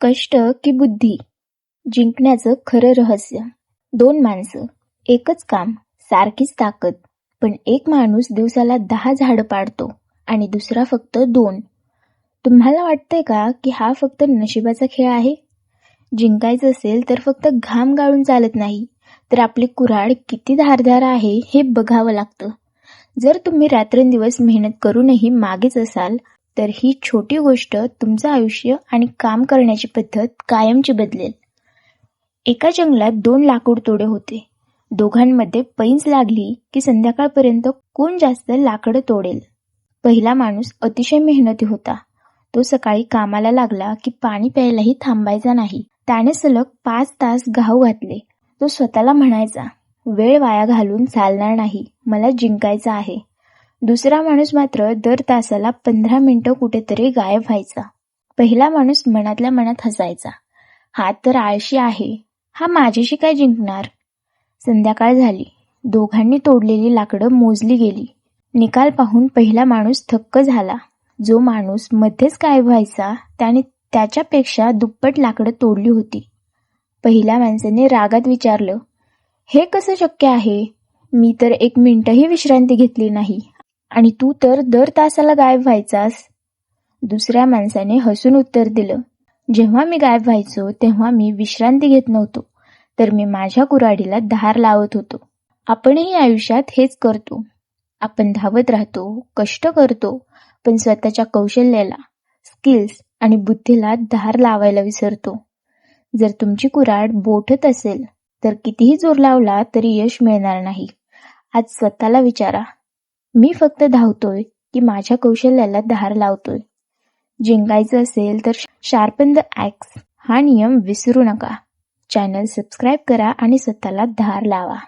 कष्ट की बुद्धी जिंकण्याचं खरं रहस्य. दोन माणसं एकच काम सारखीच ताकद. पण एक माणूस दिवसाला दहा झाडं पाडतो आणि दुसरा फक्त दोन. तुम्हाला वाटतंय का की हा फक्त नशिबाचा खेळ आहे? जिंकायचं असेल तर फक्त घाम गाळून चालत नाही तर आपली कुऱ्हाड किती धारधार आहे हे बघावं लागतं. जर तुम्ही रात्रंदिवस मेहनत करूनही मागेच असाल तर ही छोटी गोष्ट तुमचं आयुष्य आणि काम करण्याची पद्धत कायमची बदलेल. एका जंगलात दोन लाकूड तोडे होते. दोघांमध्ये पैंच लागली की संध्याकाळपर्यंत कोण जास्त लाकडं तोडेल. पहिला माणूस अतिशय मेहनती होता. तो सकाळी कामाला लागला की पाणी प्यायलाही थांबायचा नाही. त्याने सलग पाच तास घाव घातले. तो स्वतःला म्हणायचा वेळ वाया घालून चालणार नाही. मला जिंकायचं आहे. दुसरा माणूस मात्र दर तासाला पंधरा मिनिटं कुठेतरी गायब व्हायचा. पहिला माणूस मनातल्या मनात हसायचा. हा तर आळशी आहे. हा माझ्याशी काय जिंकणार? संध्याकाळ झाली. दोघांनी तोडलेली लाकडं मोजली गेली. निकाल पाहून पहिला माणूस थक्क झाला. जो माणूस मध्येच गायब व्हायचा त्याने त्याच्यापेक्षा दुप्पट लाकडं तोडली होती. पहिल्या माणसाने रागात विचारलं हे कसं शक्य आहे? मी तर एक मिनिटही विश्रांती घेतली नाही. आणि तू तर दर तासाला गायब व्हायचास. दुसऱ्या माणसाने हसून उत्तर दिलं. जेव्हा मी गायब व्हायचो तेव्हा मी विश्रांती घेत नव्हतो. तर मी माझ्या कुऱ्हाडीला धार लावत होतो. आपणही आयुष्यात हेच करतो. आपण धावत राहतो कष्ट करतो पण स्वतःच्या कौशल्याला स्किल्स आणि बुद्धीला धार लावायला विसरतो. जर तुमची कुऱ्हाड बोठत असेल तर कितीही जोर लावला तरी यश मिळणार नाही. आज स्वतःला विचारा. मी फक्त धावतोय की माझ्या कौशल्याला धार लावतोय. जिंकायचं असेल तर शार्पन द ॲक्स हा नियम विसरू नका. चॅनल सबस्क्राईब करा आणि स्वतःला धार लावा.